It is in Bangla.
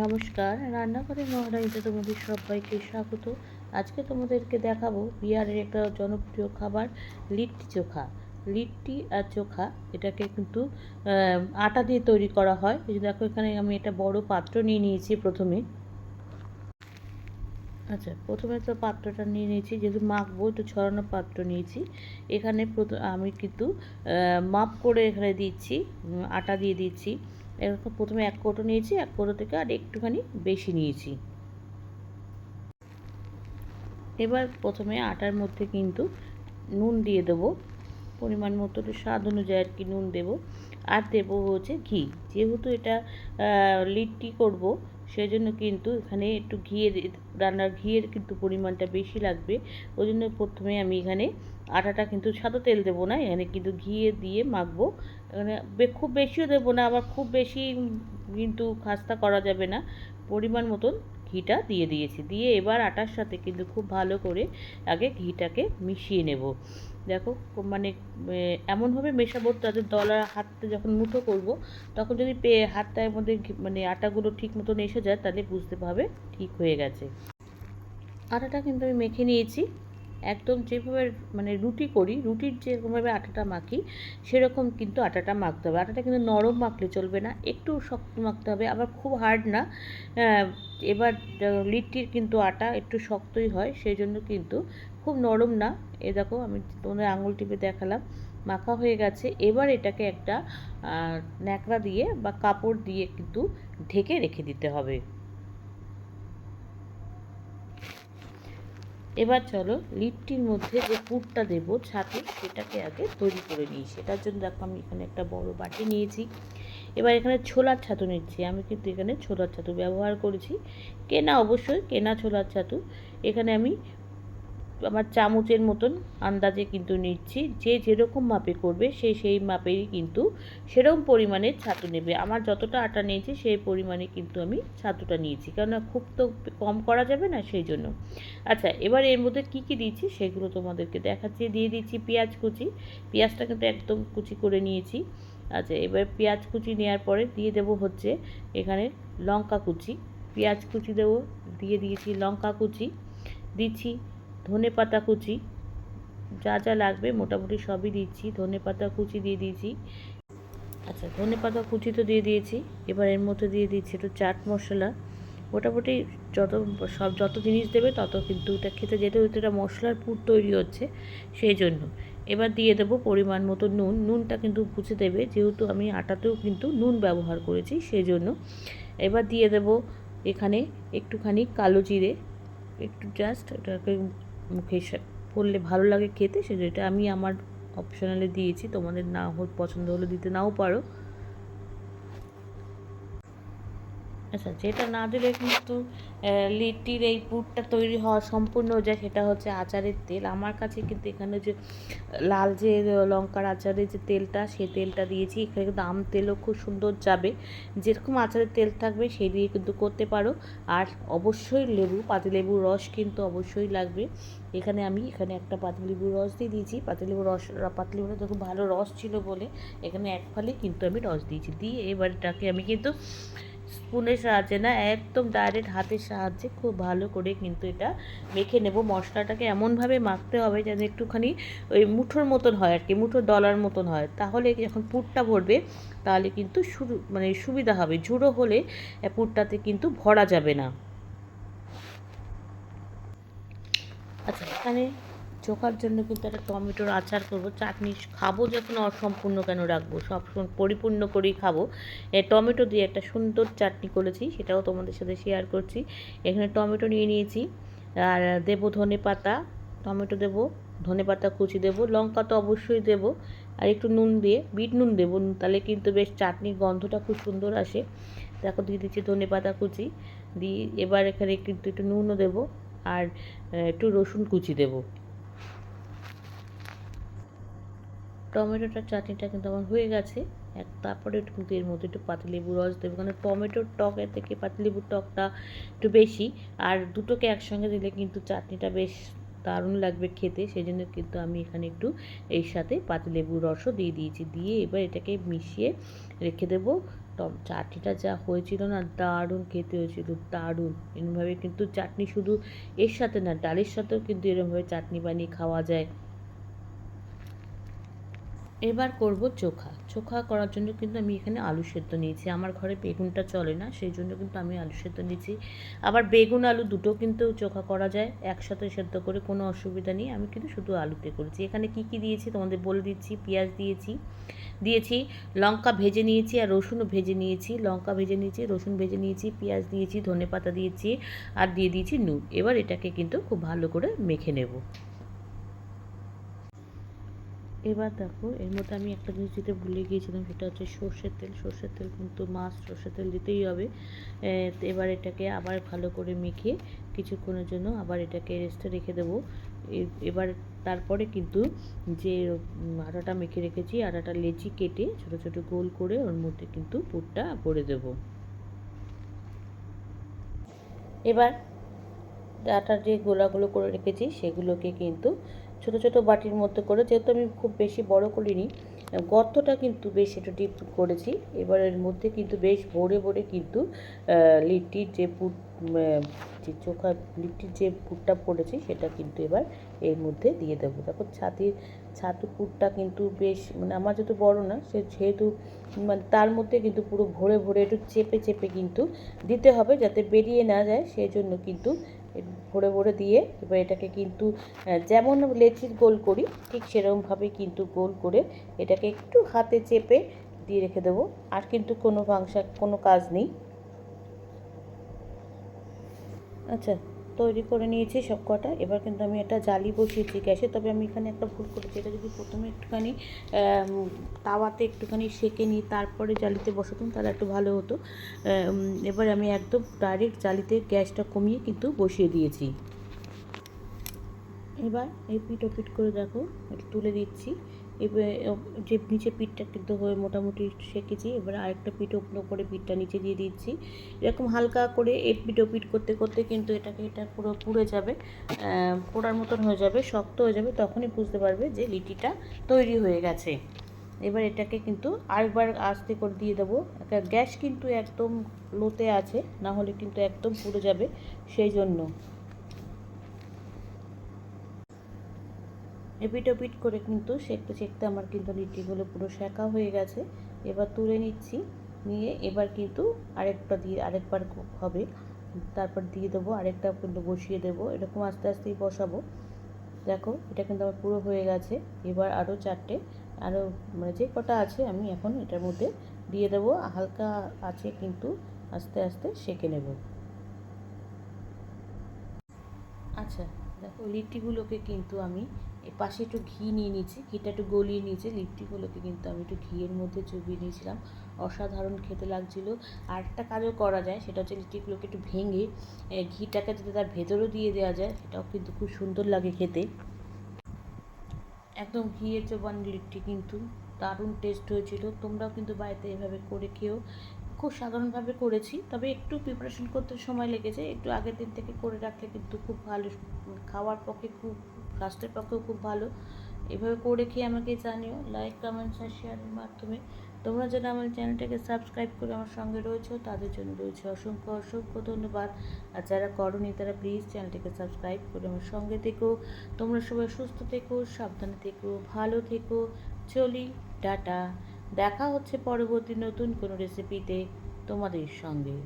নমস্কার রান্নাঘরে মহারানীতে তোমাদের সবাইকে স্বাগত। আজকে তোমাদেরকে দেখাবো বিহারের একটা জনপ্রিয় খাবার, লিট্টি চোখা। লিট্টি আর চোখা, এটাকে কিন্তু আটা দিয়ে তৈরি করা হয়। এই দেখো, এখানে আমি একটা বড় পাত্র নিয়ে নিয়েছি প্রথমে। আচ্ছা প্রথমে তো পাত্রটা নিয়ে নিয়েছি, যেহেতু মাখবো একটু ছড়ানো পাত্র নিয়েছি। এখানে আমি কিন্তু মাপ করে এখানে দিচ্ছি আটা দিয়ে দিচ্ছি। এরকম প্রথমে এক কোটো নিয়েছি, এক কোটো থেকে আর একটুখানি বেশি নিয়েছি। এবার প্রথমে আটার মধ্যে কিন্তু নুন দিয়ে দেবো। পরিমাণ মতো স্বাদ অনুযায়ী আর কি নুন দেবো। আর দেবো হচ্ছে ঘি। যেহেতু এটা লিট্টি করব, সেজন্য কিন্তু এখানে একটু ঘিয়ের রান্নার ঘিয়ের কিন্তু পরিমাণটা বেশি লাগবে। ওই জন্য প্রথমে আমি এখানে আটাটা কিন্তু সাদা তেল দেবো না, এখানে কিন্তু ঘিয়ে দিয়ে মাখবো। এখানে খুব বেশিও দেবো না, আবার খুব বেশি কিন্তু খাস্তা করা যাবে না। পরিমাণ মতন ঘিটা দিয়ে দিয়েছি। দিয়ে এবার আটার সাথে কিন্তু খুব ভালো করে আগে ঘিটাকে মিশিয়ে নেব। দেখো মানে এমনভাবে মেশাবো তাদের দলার হাতটা যখন মুঠো করব, তখন যদি পে, হাতটার মধ্যে মানে আটাগুলো ঠিক মতন এসে যায়, তাহলে বুঝতে পারবে ঠিক হয়ে গেছে। আটাটা কিন্তু আমি মেখে নিয়েছি। একদম যেভাবে মানে রুটি করি, রুটির যেরকমভাবে আটাটা মাখি, সেরকম কিন্তু আটাটা মাখতে হবে। আটাটা কিন্তু নরম মাখলে চলবে না, একটু শক্ত মাখতে হবে, আবার খুব হার্ড না। এবার লিট্টির কিন্তু আটা একটু শক্তই হয় সেই জন্য কিন্তু খুব নরম না। এ দেখো, আমি তোমাদের আঙুল টিপে দেখালাম, মাখা হয়ে গেছে। এবার এটাকে একটা ন্যাকড়া দিয়ে বা কাপড় দিয়ে কিন্তু ঢেকে রেখে দিতে হবে। এবার চলো লিফটির মধ্যে যে পুরটা দেবো ছাতু, সেটাকে আগে তৈরি করে নিই। সেটার জন্য দেখো আমি এখানে একটা বড় বাটি নিয়েছি। এবার এখানে ছোলার ছাতু নিচ্ছি। আমি কিন্তু এখানে ছোলার ছাতু ব্যবহার করেছি। কেনা অবশ্যই কেনা ছোলার ছাতু। এখানে আমি আমার চামচের মতন আন্দাজে কিন্তু নিচ্ছি। যে যেরকম মাপে করবে, সে সেই মাপেরই কিন্তু সেরকম পরিমাণে ছাতু নেবে। আমার যতটা আটা নিয়েছি সেই পরিমাণে কিন্তু আমি ছাতুটা নিয়েছি। কেননা খুব তো কম করা যাবে না সেই জন্য। আচ্ছা এবার এর মধ্যে কী কী দিচ্ছি সেগুলো তোমাদেরকে দেখাচ্ছি। দিয়ে দিচ্ছি পেঁয়াজ কুচি। পেঁয়াজটা কিন্তু একদম কুচি করে নিয়েছি। আচ্ছা এবার পেঁয়াজ কুচি নেওয়ার পরে দিয়ে দেবো হচ্ছে এখানে লঙ্কা কুচি। পেঁয়াজ কুচি দেবো, দিয়ে দিয়েছি লঙ্কা কুচি। দিচ্ছি ধনে পাতা কুচি। যা যা লাগবে মোটামুটি সবই দিচ্ছি। ধনে পাতা কুচি দিয়ে দিয়েছি। আচ্ছা ধনে পাতা কুচি তো দিয়ে দিয়েছি। এবার এর মধ্যে দিয়ে দিচ্ছি একটু চাট মশলা। মোটামুটি যত সব যত জিনিস দেবে তত কিন্তু এটা খেতে যেতে হতে এটা মশলার পুর তৈরি হচ্ছে সেই জন্য এবার দিয়ে দেবো পরিমাণ মতো নুন। নুনটা কিন্তু বুঝে দেবে। যেহেতু আমি আটাতেও কিন্তু নুন ব্যবহার করেছি সেই জন্য এবার দিয়ে দেবো এখানে একটুখানি কালো জিরে। একটু জাস্ট এটাকে মুখে পড়লে ভালো লাগে খেতে, সেটা আমি আমার অপশনালে দিয়েছি। তোমাদের না হোক পছন্দ হলে দিতে নাও পারো। আচ্ছা যেটা না দিলে কিন্তু লিট্টির এই পুরটা তৈরি হওয়া সম্পূর্ণ হয়ে যায়, সেটা হচ্ছে আচারের তেল। আমার কাছে কিন্তু এখানে যে, লাল যে, লঙ্কার আচারের যে তেলটা সেই তেলটা দিয়েছি। এখানে কিন্তু আম তেলও খুব সুন্দর যাবে। যেরকম আচারের তেল থাকবে সেই দিয়ে কিন্তু করতে পারো। আর অবশ্যই লেবু, পাতিলেবুর রস কিন্তু অবশ্যই লাগবে। এখানে আমি, এখানে একটা পাতিলেবুর রস দিয়ে দিয়েছি। পাতিলেবুর রস, পাতিলেবুটা দেখুন ভালো রস ছিল বলে, এখানে এক ফালি কিন্তু আমি রস দিয়েছি। দিয়ে এবার এটাকে আমি কিন্তু স্পুনের সাহায্যে না, একদম ডাইরেক্ট হাতের সাহায্যে খুব ভালো করে কিন্তু এটা মেখে নেব। মশলাটাকে এমনভাবে মাখতে হবে যেন একটুখানি ওই মুঠোর মতন হয় আর কি মুঠোর ডলার মতন হয়। তাহলে যখন পুরটা ভরবে, তাহলে কিন্তু শুরু মানে সুবিধা হবে। ঝুড়ো হলে পুরটাতে কিন্তু ভরা যাবে না। আচ্ছা এখানে চোখার জন্য কিন্তু একটা টমেটোর আচার করব। চাটনি খাব যখন অসম্পূর্ণ কেন রাখব? সব সময় পরিপূর্ণ করেই খাব। টমেটো দিয়ে একটা সুন্দর চাটনি করেছি, সেটাও তোমাদের সাথে শেয়ার করছি। এখানে টমেটো নিয়ে নিয়েছি। আর দেবো ধনে পাতা, টমেটো দেবো, ধনে পাতা, কুচি দেবো, লঙ্কা তো অবশ্যই দেবো। আর একটু নুন দিয়ে, বিট নুন দেবো, তাহলে কিন্তু বেশ চাটনির গন্ধটা খুব সুন্দর আসে। দেখো, দিয়ে দিচ্ছি ধনে পাতা, কুচি। দিয়ে এবার এখানে কিন্তু একটু নুনও দেবো, আর একটু রসুন কুচি দেবো। টমেটোটার চাটনিটা কিন্তু আমার হয়ে গেছে। এক তারপরে একটু কিন্তু এর মধ্যে একটু পাতিলেবুর রস দেবো, কারণ টমেটোর টকের থেকে পাতিলেবুর টকটা একটু বেশি। আর দুটোকে একসঙ্গে দিলে কিন্তু চাটনিটা বেশ দারুণ লাগবে খেতে সেই জন্য কিন্তু আমি এখানে একটু এর সাথে পাতিলেবুর রসও দিয়ে দিয়েছি। দিয়ে এবার এটাকে মিশিয়ে রেখে দেবো। চাটনিটা যা হয়েছিল না, দারুণ খেতে হয়েছিল, দারুণ। এরমভাবে কিন্তু চাটনি শুধু এর সাথে না, ডালের সাথেও কিন্তু এরমভাবে চাটনি বানিয়ে খাওয়া যায়। এবার করব চোখা। চোখা করার জন্য কিন্তু আমি এখানে আলু সেদ্ধ নিয়েছি। আমার ঘরে বেগুনটা চলে না, সেই জন্য কিন্তু আমি আলু সেদ্ধ নিয়েছি। আবার বেগুন আলু দুটো কিন্তু চোখা করা যায়, একসাথে সেদ্ধ করে কোনো অসুবিধা নেই। আমি কিন্তু শুধু আলুতে করেছি। এখানে কি কি দিয়েছি তোমাদের বলে দিচ্ছি। পেঁয়াজ দিয়েছি দিয়েছি, লঙ্কা ভেজে নিয়েছি আর রসুনও ভেজে নিয়েছি। লঙ্কা ভেজে নিয়েছি, রসুন ভেজে নিয়েছি, পেঁয়াজ দিয়েছি ধনে পাতা দিয়েছি আর দিয়ে দিয়েছি নুন। এবার এটাকে কিন্তু খুব ভালো করে মেখে নেব। এবার দেখো, এর মধ্যে আমি একটা জিনিস দিতে ভুলে গিয়েছিলাম, সেটা হচ্ছে সর্ষের তেল। সর্ষের তেল কিন্তু মাছ সর্ষের তেল দিতেই হবে। এবার এটাকে আবার ভালো করে মেখে কিছুক্ষণের জন্য আবার এটাকে রেস্টে রেখে দেবো। এবার তারপরে কিন্তু যে আটাটা মেখে রেখেছি, আটাটা লেচি কেটে ছোট ছোট গোল করে ওর মধ্যে কিন্তু পুরটা ভরে দেব। এবার আটার যে গোলাগুলো করে রেখেছি, সেগুলোকে কিন্তু ছোট ছোট বাটির মধ্যে করে, যেহেতু আমি খুব বেশি বড় করিনি, গর্তটা কিন্তু বেশ একটু ডিপ করেছি। এবার এর মধ্যে কিন্তু বেশ ভরে ভরে কিন্তু লিট্টির যে পুট যে চোখা, লিট্টির যে পুটটা পড়েছি, সেটা কিন্তু এবার এর মধ্যে দিয়ে দেবো। দেখো, ছাতির, ছাতু পুরটা কিন্তু বেশ মানে আমার যেহেতু বড় না, সে যেহেতু মানে তার মধ্যে কিন্তু পুরো ভরে ভরে একটু চেপে চেপে কিন্তু দিতে হবে যাতে বেরিয়ে না যায় সেই জন্য কিন্তু ভরে ভরে দিয়ে এবার এটাকে কিন্তু যেমন লেচির গোল করি, ঠিক সেরকমভাবে কিন্তু গোল করে এটাকে একটু হাতে চেপে দিয়ে রেখে দেবো। আর কিন্তু কোনো ফাংশন কোনো কাজ নেই। আচ্ছা। তৈরি করে নিয়েছি সব কটা। এবার কিন্তু আমি একটা জালি বসিয়েছি গ্যাসে। তবে আমি এখানে একটা ভুল করেছি। এটা যদি প্রথমে একটুখানি তাওয়াতে একটুখানি সেকে নিই, তারপরে জালিতে বসাতাম, তাহলে একটু ভালো হতো। এবার আমি একদম ডাইরেক্ট জালিতে গ্যাসটা কমিয়ে কিন্তু বসিয়ে দিয়েছি। এবার এই পিট ও করে দেখো তুলে দিচ্ছি। এবার যে নিচে পিঠটা কিন্তু হয়ে মোটামুটি শেখেছি এবার আরেকটা পিঠ ওপরে পিঠটা নিচে দিয়ে দিচ্ছি। এরকম হালকা করে এর পিঠ পিঠ করতে করতে কিন্তু এটাকে এটা পুরো পুড়ে যাবে পোড়ার মতন হয়ে যাবে, শক্ত হয়ে যাবে, তখনই বুঝতে পারবে যে লিটিটা তৈরি হয়ে গেছে। এবার এটাকে কিন্তু আরেকবার আস্তে করে দিয়ে দেবো। গ্যাস কিন্তু একদম লোতে আছে, না হলে কিন্তু একদম পুড়ে যাবে, সেই জন্য। এপিট ওপিট করে কিন্তু সেঁকতে সেঁকতে আমার কিন্তু লিটিগুলো পুরো শেখা হয়ে গেছে। এবার তুলে নিচ্ছি, নিয়ে এবার কিন্তু আরেকটা দিয়ে, আরেকবার হবে। তারপর দিয়ে দেবো, আরেকটা কিন্তু বসিয়ে দেবো। এরকম আস্তে আস্তেই বসাবো। দেখো, এটা কিন্তু আমার পুরো হয়ে গেছে। এবার আরও চারটে আরও মানে যে কটা আছে আমি এখন এটার মধ্যে দিয়ে দেবো। হালকা আছে কিন্তু আস্তে আস্তে সেঁকে নেব। আচ্ছা দেখো লিট্টিগুলোকে কিন্তু আমি পাশে একটু ঘি নিয়ে নিয়েছি। ঘিটা একটু গলিয়ে নিয়েছি। লিট্টিগুলোকে কিন্তু আমি একটু ঘিয়ের মধ্যে চুবিয়ে নিয়েছিলাম। অসাধারণ খেতে লাগছিল। আর একটা কাজও করা যায়, সেটা হচ্ছে লিট্টিগুলোকে একটু ভেঙে ঘিটাকে যদি তার ভেতরেও দিয়ে দেওয়া যায়, সেটাও কিন্তু খুব সুন্দর লাগে খেতে। একদম ঘিয়ের চোবান লিট্টি কিন্তু দারুণ টেস্ট হয়েছিল। তোমরাও কিন্তু বাড়িতে এভাবে করে খেও খুব সাধারণভাবে করেছি। তবে একটু প্রিপারেশন করতে সময় লেগেছে। একটু আগের দিন থেকে করে রাখলে কিন্তু খুব ভালো, খাওয়ার পক্ষে খুব স্বাস্থ্যের পক্ষেও খুব ভালো। এভাবে করে খেয়ে আমাকে জানিও লাইক কমেন্টস আর শেয়ারের মাধ্যমে। তোমরা যারা আমার চ্যানেলটাকে সাবস্ক্রাইব করে আমার সঙ্গে রয়েছে, তাদের জন্য রয়েছে অসংখ্য অসংখ্য ধন্যবাদ। আর যারা করনি, তারা প্লিজ চ্যানেলটাকে সাবস্ক্রাইব করে আমার সঙ্গে থেকো। তোমরা সবাই সুস্থ থেকো, সাবধানে থেকো, ভালো থেকো। চলি, টাটা। দেখা হচ্ছে পরবর্তী নতুন কোনো রেসিপিতে তোমাদের সঙ্গে।